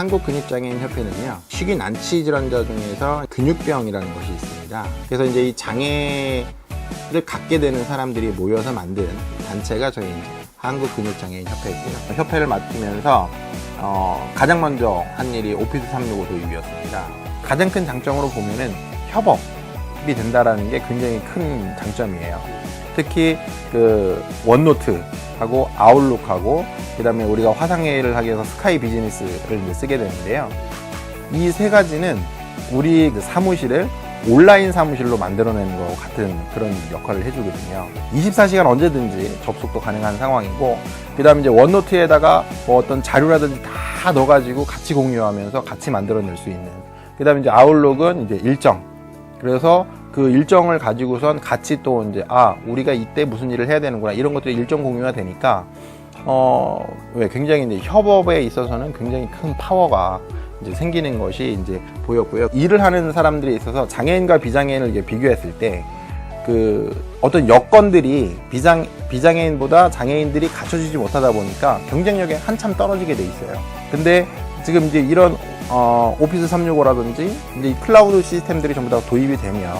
한국근육장애인협회는요 식이 난치 질환자 중에서 근육병이라는 것이 있습니다. 그래서 이제 이 장애를 갖게 되는 사람들이 모여서 만든 단체가 저희 이제 한국근육장애인협회고요. 협회를 맡으면서 어, 가장 먼저 한 일이 오피스 365 도입이었습니다. 가장 큰 장점으로 보면은 협업이 된다라는 게 굉장히 큰 장점이에요. 특히 그 원노트 하고 아웃룩하고 그다음에 우리가 화상회의를 하기 위해서 스카이 비즈니스를 이제 쓰게 되는데요. 이 세 가지는 우리 그 사무실을 온라인 사무실로 만들어내는 것 같은 그런 역할을 해주거든요. 24시간 언제든지 접속도 가능한 상황이고, 그 다음에 이제 원노트에다가 뭐 어떤 자료라든지 다 넣어가지고 같이 공유하면서 같이 만들어낼 수 있는. 그 다음에 이제 아웃룩은 이제 일정. 그래서 그 일정을 가지고선 같이 또 이제, 아, 우리가 이때 무슨 일을 해야 되는구나. 이런 것들이 일정 공유가 되니까, 어, 왜 굉장히 이제 협업에 있어서는 굉장히 큰 파워가 이제 생기는 것이 이제 보였고요. 일을 하는 사람들이 있어서 장애인과 비장애인을 이제 비교했을 때 그 어떤 여건들이 비장 비장애인보다 장애인들이 갖춰지지 못하다 보니까 경쟁력이 한참 떨어지게 돼 있어요. 근데 지금 이제 이런 어, 오피스 365라든지 이제 이 클라우드 시스템들이 전부 다 도입이 되면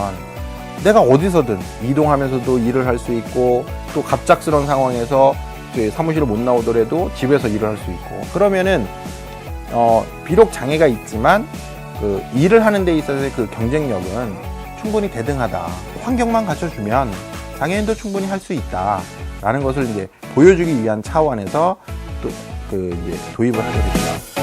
내가 어디서든 이동하면서도 일을 할 수 있고 또 갑작스러운 상황에서 사무실을 못 나오더라도 집에서 일을 할 수 있고 그러면은 어, 비록 장애가 있지만 그 일을 하는 데 있어서의 그 경쟁력은 충분히 대등하다. 환경만 갖춰주면 장애인도 충분히 할 수 있다. 라는 것을 이제 보여주기 위한 차원에서 또 그 이제 도입을 하게 됩니다.